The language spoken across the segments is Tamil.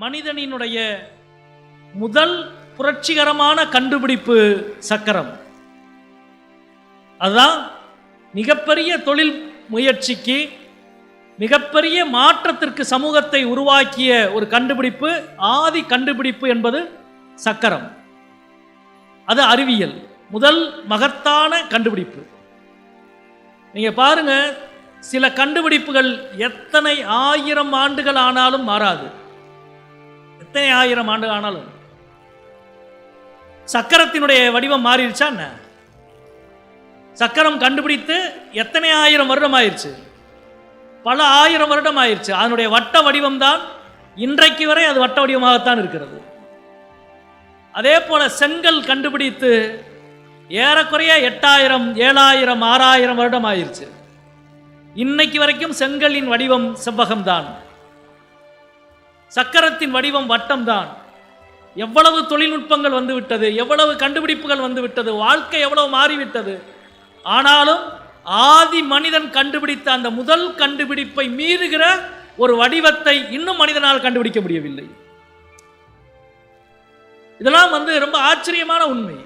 மனிதனினுடைய முதல் புரட்சிகரமான கண்டுபிடிப்பு சக்கரம். அதுதான் மிகப்பெரிய தொழில் முயற்சிக்கு மிகப்பெரிய மாற்றத்திற்கு சமூகத்தை உருவாக்கிய ஒரு கண்டுபிடிப்பு ஆதி கண்டுபிடிப்பு என்பது சக்கரம். அது அறிவியல் முதல் மகத்தான கண்டுபிடிப்பு. நீங்க பாருங்க சில கண்டுபிடிப்புகள் எத்தனை ஆயிரம் ஆண்டுகள் ஆனாலும் மாறாது. எத்தனை ஆயிரம் ஆண்டு ஆனாலும் சக்கரத்தினுடைய வடிவம் மாறிடுச்சா என்ன? சக்கரம் கண்டுபிடித்து எத்தனை ஆயிரம் வருடம் ஆயிடுச்சு? பல ஆயிரம் வருடம் ஆயிடுச்சு. அதனுடைய வட்ட வடிவம் தான் இன்றைக்கு வரை அது வட்ட வடிவமாகத்தான் இருக்கிறது. அதே போல செங்கல் கண்டுபிடித்து ஏறக்குறைய எட்டாயிரம் ஏழாயிரம் ஆறாயிரம் வருடம் ஆயிருச்சு இன்னைக்கு வரைக்கும் செங்கலின் வடிவம் செவ்வகம்தான். சக்கரத்தின் வடிவம் வட்டம்தான். எவ்வளவு தொழில்நுட்பங்கள் வந்து விட்டது எவ்வளவு கண்டுபிடிப்புகள் வந்து விட்டது வாழ்க்கை எவ்வளவு மாறிவிட்டது. ஆனாலும் ஆதி மனிதன் கண்டுபிடித்த அந்த முதல் கண்டுபிடிப்பை மீறுகிற ஒரு வடிவத்தை இன்னும் மனிதனால் கண்டுபிடிக்க முடியவில்லை. இதெல்லாம் வந்து ரொம்ப ஆச்சரியமான உண்மை.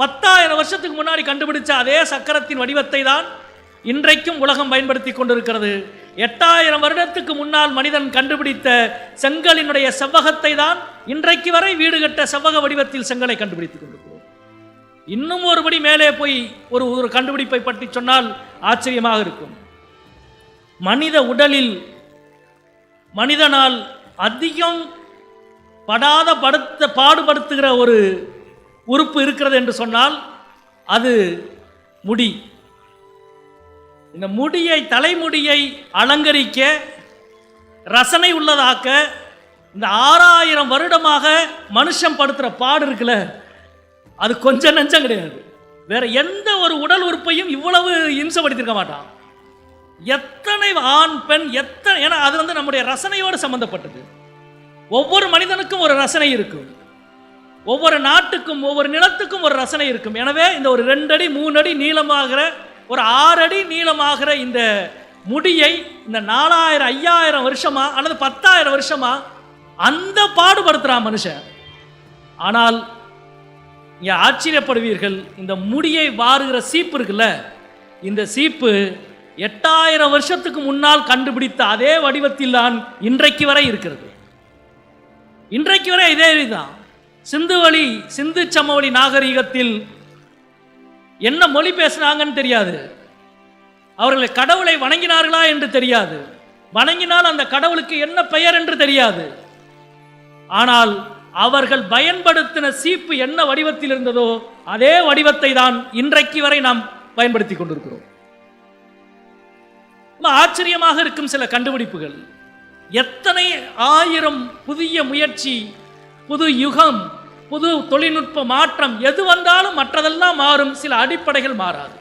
பத்தாயிரம் வருஷத்துக்கு முன்னாடி கண்டுபிடிச்ச அதே சக்கரத்தின் வடிவத்தை தான் இன்றைக்கும் உலகம் பயன்படுத்தி கொண்டிருக்கிறது. எட்டாயிரம் வருடத்துக்கு முன்னால் மனிதன் கண்டுபிடித்த செங்கலினுடைய செவ்வகத்தை தான் இன்றைக்கு வரை வீடு கட்ட செவ்வக வடிவத்தில் செங்கலை கண்டுபிடித்துக் கொண்டிருக்கிறோம். இன்னும் ஒருபடி மேலே போய் ஒரு ஒரு கண்டுபிடிப்பை பற்றி சொன்னால் ஆச்சரியமாக இருக்கும். மனித உடலில் மனிதனால் அதிகம் படாத படுத்த பாடுபடுத்துகிற ஒரு உறுப்பு இருக்கிறது என்று சொன்னால் அது முடி. இந்த முடியை தலைமுடியை அலங்கரிக்க ரசனை உள்ளதாக்க இந்த ஆறாயிரம் வருடமாக மனுஷன் படுத்துகிற பாடு இருக்குல்ல அது கொஞ்சம் நெஞ்சம் கிடையாது. வேற எந்த ஒரு உடல் உறுப்பையும் இவ்வளவு இம்சப்படுத்திருக்க மாட்டான். எத்தனை ஆண் பெண் எத்தனை ஏன்னா அது வந்து நம்முடைய ரசனையோடு சம்பந்தப்பட்டது. ஒவ்வொரு மனிதனுக்கும் ஒரு ரசனை இருக்கும். ஒவ்வொரு நாட்டுக்கும் ஒவ்வொரு நிலத்துக்கும் ஒரு ரசனை இருக்கும். எனவே இந்த ஒரு ரெண்டு அடி மூணு அடி நீளமாகிற ஒரு ஆறு அடி நீளமாகிற இந்த முடியை இந்த நாலாயிரம் ஐயாயிரம் வருஷமா அல்லது பத்தாயிரம் வருஷமா அந்த பாடுபடுத்துறான் மனுஷன். ஆனால் இங்கே ஆச்சரியப்படுவீர்கள் இந்த முடியை வாருகிற சீப்பு இருக்குல்ல இந்த சீப்பு எட்டாயிரம் வருஷத்துக்கு முன்னால் கண்டுபிடித்த அதே வடிவத்தில் தான் இன்றைக்கு வரை இருக்கிறது. இன்றைக்கு வரை இதே தான் சிந்து வழி சிந்து சமவெளி நாகரிகத்தில் என்ன மொழி பேசுனாங்கன்னு தெரியாது. அவர்கள் கடவுளை வணங்கினார்களா என்று தெரியாது. வணங்கினால் அந்த கடவுளுக்கு என்ன பெயர் என்று தெரியாது. ஆனால் அவர்கள் பயன்படுத்தின சீப்பு என்ன வடிவத்தில் இருந்ததோ அதே வடிவத்தை தான் இன்றைக்கு வரை நாம் பயன்படுத்தி கொண்டிருக்கிறோம். ரொம்ப ஆச்சரியமாக இருக்கும் சில கண்டுபிடிப்புகள். எத்தனை ஆயிரம் புதிய முயற்சி புது யுகம் புது தொழில்நுட்ப மாற்றம் எது வந்தாலும் மற்றதெல்லாம் மாறும். சில அடிப்படைகள் மாறாது.